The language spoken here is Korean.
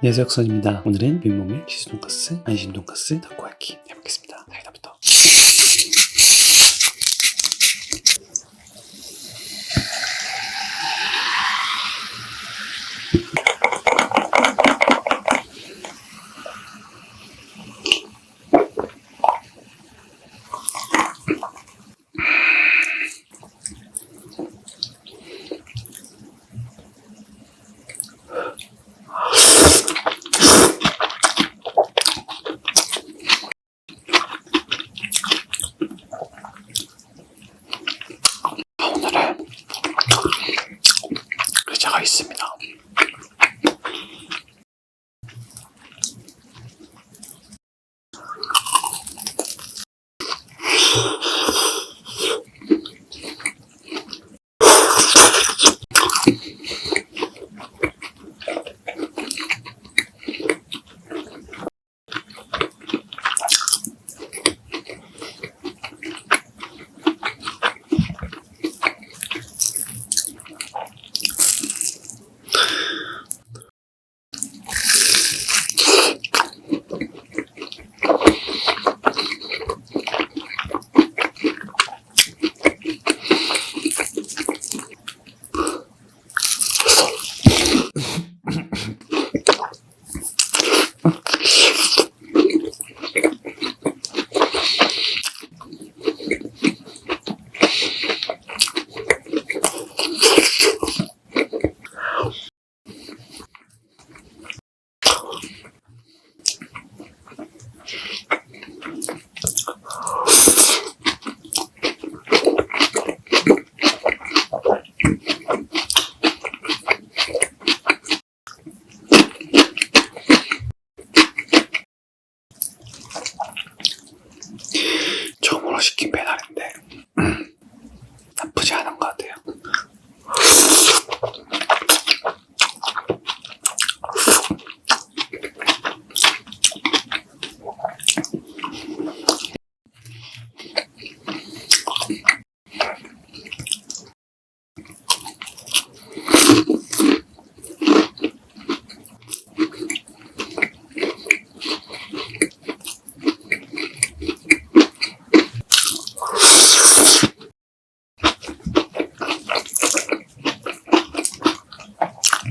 안녕하세요 석선입니다. 오늘은 빈몸의 치즈 돈가스 안심 돈가스 타코야키 해먹겠습니다 acho